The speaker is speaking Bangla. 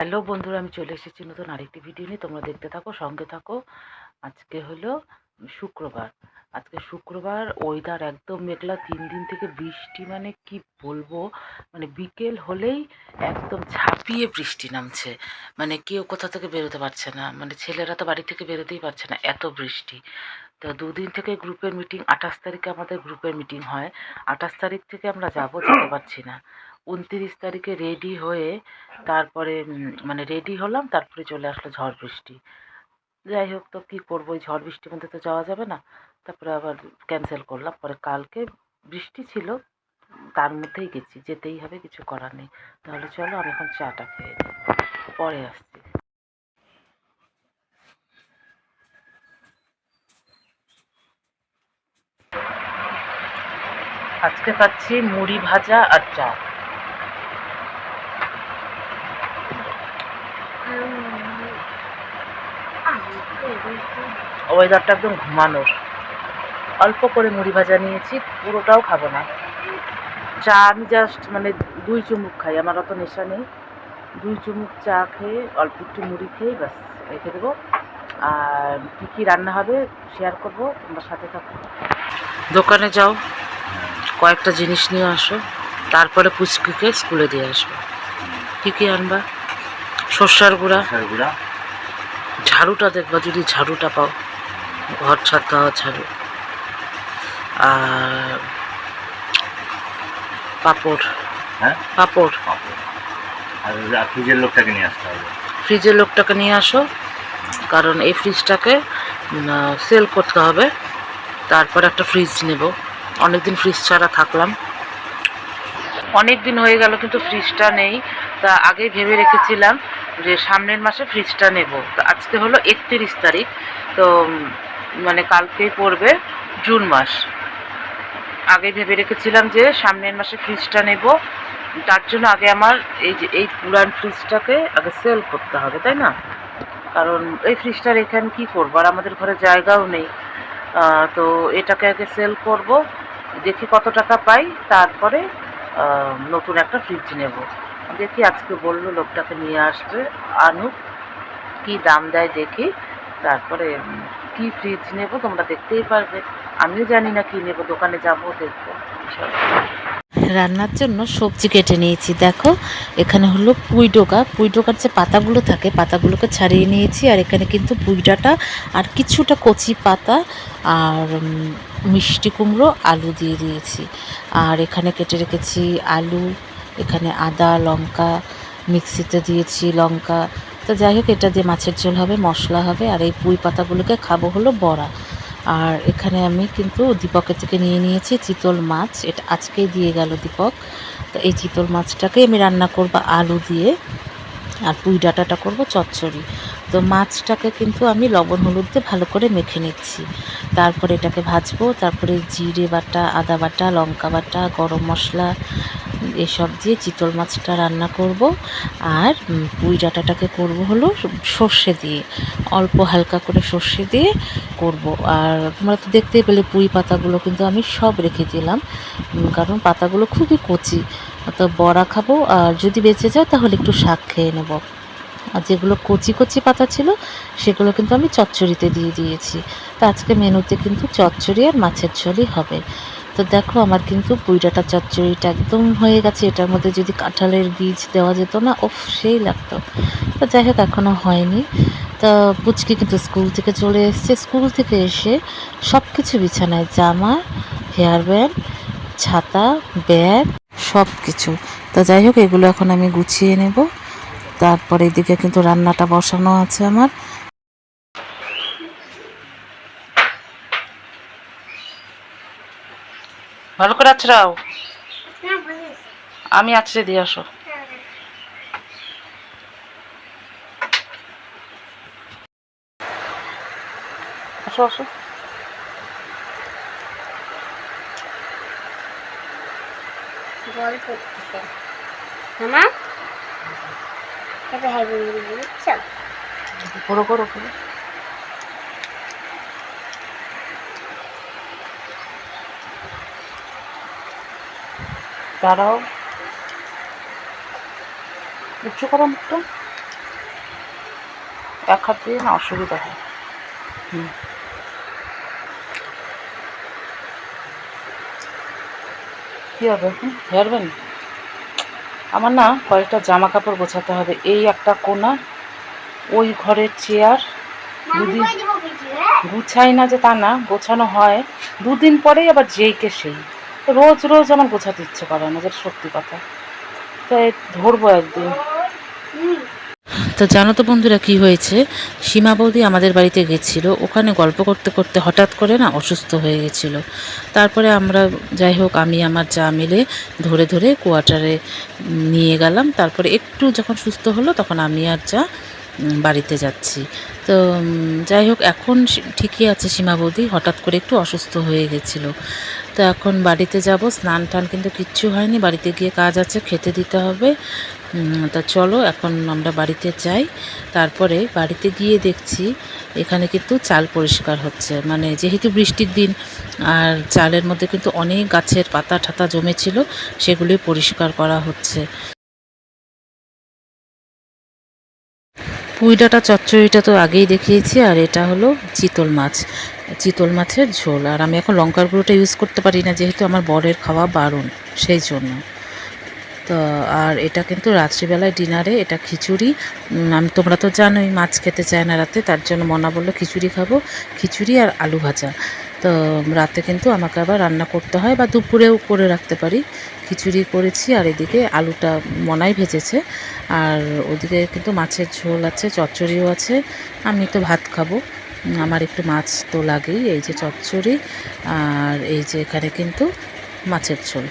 হ্যালো বন্ধুরা, আমি চলে এসেছি নতুন আরেকটি ভিডিও নিয়ে। তোমরা দেখতে থাকো, সঙ্গে থাকো। আজকে হলো শুক্রবার। আজকে শুক্রবার ওয়েদার একদম মেঘলা, তিন দিন থেকে বৃষ্টি মানে কি বলব? মানে বিকেল হলেই একদম ঝাঁপিয়ে বৃষ্টি নামছে। মানে কেউ কোথা থেকে বেরোতে পারছে না। মানে ছেলেরা তো বাড়ি থেকে বেরোতেই পারছে না, এত বৃষ্টি। তো দুদিন থেকে গ্রুপের মিটিং আঠাশ তারিখে আমাদের গ্রুপের মিটিং হয়। আঠাশ তারিখ থেকে আমরা যাব, যেতে পারছি না। উনতিরিশ তারিখে রেডি হয়ে তারপরে মানে রেডি হলাম, তারপরে চলে আসলো ঝড় বৃষ্টি। যাই হোক, তো কী করব, ওই ঝড় বৃষ্টির মধ্যে তো যাওয়া যাবে না। তারপরে আবার ক্যান্সেল করলাম। পরে কালকে বৃষ্টি ছিল, তার মধ্যেই গেছি, যেতেই হবে, কিছু করার নেই। তাহলে চলো, আমি এখন চাটা খেয়ে নিই। পরে আসছি। আজকে খাচ্ছি মুড়ি ভাজা আর চা। ওয়েদারটা একদম ঘুমানোর অল্প করে মুড়ি ভাজা নিয়েছি, পুরোটাও খাব না। চা আমি জাস্ট মানে দুই চুমুক খাই, আমার অত নেশা নেই। দুই চুমুক চা খেয়ে, অল্প একটু মুড়ি খেয়ে ব্যাস, রেখে দেবো। আর কী কী রান্না হবে শেয়ার করব, তোমার সাথে থাকো। দোকানে যাও, কয়েকটা জিনিস নিয়ে আসো, তারপরে পুচকুকে স্কুলে দিয়ে আসব কী কী আনবা? সর্ষার গুঁড়া। গুঁড়া। ঝাড়ুটা দেখবা যদি ঝাড়ুটা পাও। ঘর ছাদ দেওয়া ঝাড়ু। আর পাপড়। হ্যাঁ? পাপড়। আর ফ্রিজের লোকটাকে নিয়ে আসতে হবে। ফ্রিজের লোকটাকে নিয়ে আসো। কারণ এই ফ্রিজটাকে সেল করতে হবে। তারপর একটা ফ্রিজ নেব। অনেকদিন ফ্রিজ ছাড়া থাকলাম। অনেক দিন হয়ে গেল, কিন্তু ফ্রিজটা নেই। তা আগে ভেবে রেখেছিলাম যে সামনের মাসে ফ্রিজটা নেব। তো আজকে হলো একত্রিশ তারিখ, তো মানে কালকেই পড়বে জুন মাস। আগে ভেবে রেখেছিলাম যে সামনের মাসে ফ্রিজটা নেব। তার জন্য আগে আমার এই যে, এই পুরান ফ্রিজটাকে আগে সেল করতে হবে, তাই না? কারণ এই ফ্রিজটা রেখে আমি কী করব? আর আমাদের ঘরে জায়গাও নেই। তো এটাকে আগে সেল করব, দেখি কত টাকা পাই, তারপরে নতুন একটা ফ্রিজ নেব। দেখি আজকে বলল লোকটাকে নিয়ে আসবে, আনুক, কি দাম দেয় দেখি। তারপরে কি ফ্রিজ নেব তোমরা দেখতেই পারবে। আমিও জানি না কি নেব, দোকানে যাব, দেখব। রান্নার জন্য সবজি কেটে নিয়েছি। দেখো, এখানে হলো পুঁই ডোকা। পুঁই ডোকার যে পাতাগুলো থাকে, পাতাগুলোকে ছাড়িয়ে নিয়েছি। আর এখানে কিন্তু পুঁই ডাঁটা আর কিছুটা কচি পাতা আর মিষ্টি কুমড়ো, আলু দিয়ে দিয়েছি। আর এখানে কেটে রেখেছি আলু, এখানে আদা, লঙ্কা, মিক্সিতে দিয়েছি লঙ্কা। তো যাই হোক, এটা দিয়ে মাছের ঝোল হবে, মশলা হবে। আর এই পুঁই পাতাগুলোকে খাব হলো বড়া। আর এখানে আমি কিন্তু দীপকের থেকে নিয়ে নিয়েছি চিতল মাছ। এটা আজকেই দিয়ে গেল দীপক। তো এই চিতল মাছটাকে আমি রান্না করব আলু দিয়ে। আর পুঁই ডাঁটাটা করব চচ্চড়ি। তো মাছটাকে কিন্তু আমি লবণ হলুদ দিয়ে ভালো করে মেখে নিচ্ছি। তারপরে এটাকে ভাজবো। তারপরে জিরে বাটা, আদা বাটা, লঙ্কা বাটা, গরম মশলা এসব দিয়ে চিতল মাছটা রান্না করব আর পুঁই ডাঁটাটাকে করব হলো সর্ষে দিয়ে। অল্প হালকা করে সর্ষে দিয়ে করব। আর তোমরা তো দেখতেই পেলে পুঁই পাতাগুলো কিন্তু আমি সব রেখে দিলাম। কারণ পাতাগুলো খুবই কচি। তো বড়া খাব আর যদি বেঁচে যায় তাহলে একটু শাক খেয়ে নেব। আর যেগুলো কচি কচি পাতা ছিল সেগুলো কিন্তু আমি চচ্চড়িতে দিয়ে দিয়েছি। তো আজকে মেনুতে কিন্তু চচ্চড়ি আর মাছের ঝোলই হবে। তো দেখো, আমার কিন্তু পুইডাটা চচ্চড়িটা একদম হয়ে গেছে। এটার মধ্যে যদি কাঁঠালের বীজ দেওয়া যেত না ওফ সেই লাগতো। তো যাই হোক এখনও হয়নি। তা পুচকি কিন্তু স্কুল থেকে চলে এসছে। স্কুল থেকে এসে সব কিছু বিছানায়, জামা, হেয়ার ব্যান্ড, ছাতা, ব্যাগ সব কিছু তো যাই হোক, এগুলো এখন আমি গুছিয়ে নেব। তারপরে এদিকে কিন্তু রান্নাটা বসানো আছে আমার। ভালো করে আছড়াও আমি আছড়ে দিয়ে আসো। আসো আসো। বুঝছ? করো করো। দাঁড়াও। উঁচু করো মুখটা। এক হাত দিয়ে না অসুবিধা হয়। হুম। কী হবে? হুম হেয়ার ব্যান্ড? আমার না কয়েকটা জামা কাপড় গোছাতে হবে। এই একটা কোনা ওই ঘরের চেয়ার। দুদিন হ্যাঁ? গুছাই না যে তা না গোছানো হয়। দুদিন পরেই আবার যেইকে সেই। রোজ রোজ আমার গোছাতে ইচ্ছে করে না, যেটা সত্যি কথা। তাই ধরবো একদিন। তো জানো তো বন্ধুরা কি হয়েছে? সীমা বৌদি আমাদের বাড়িতে গেছিল, ওখানে গল্প করতে করতে হঠাৎ করে না অসুস্থ হয়ে গেছিল। তারপরে আমরা যাই হোক, আমি, আমার যা মিলে ধরে ধরে কোয়ার্টারে নিয়ে গেলাম। তারপরে একটু যখন সুস্থ হলো, তখন আমি আর যা বাড়িতে যাচ্ছি। তো যাই হোক, এখন ঠিকই আছে সীমা বৌদি হঠাৎ করে একটু অসুস্থ হয়ে গেছিল। তো এখন বাড়িতে যাব। স্নান টান কিন্তু কিচ্ছু হয়নি। বাড়িতে গিয়ে কাজ আছে, খেতে দিতে হবে। তা চলো, এখন আমরা বাড়িতে যাই। তারপরে বাড়িতে গিয়ে দেখছি, এখানে কিন্তু চাল পরিষ্কার হচ্ছে। মানে যেহেতু বৃষ্টির দিন, আর চালের মধ্যে কিন্তু অনেক গাছের পাতা ঠাতা জমেছিল সেগুলি পরিষ্কার করা হচ্ছে। পুইডাটা চচ্চড়িটা তো আগেই দেখিয়েছি, আর এটা হলো চিতল মাছ, চিতল মাছের ঝোল। আর আমি এখন লঙ্কার গুঁড়োটা ইউজ করতে পারি না, যেহেতু আমার বরের খাওয়া বারণ, সেই জন্য। তো, আর এটা কিন্তু রাত্রিবেলায় ডিনারে, এটা খিচুড়ি। আমি, তোমরা তো জানোই, মাছ খেতে চায় না রাতে, তার জন্য মনা বলল, খিচুড়ি খাব। খিচুড়ি আর আলু ভাজা। তো রাতে কিন্তু আমাকে আবার রান্না করতে হয় বা দুপুরেও করে রাখতে পারি। খিচুড়ি করেছি আর এদিকে আলুটা মনাই ভেজেছে। আর ওদিকে কিন্তু মাছের ঝোল আছে, চচ্চড়িও আছে। আমি তো ভাত খাব। আমার একটু মাছ তো লাগেই, এই যে চচ্চড়ি আর এই যে এখানে কিন্তু মাছের ঝোল।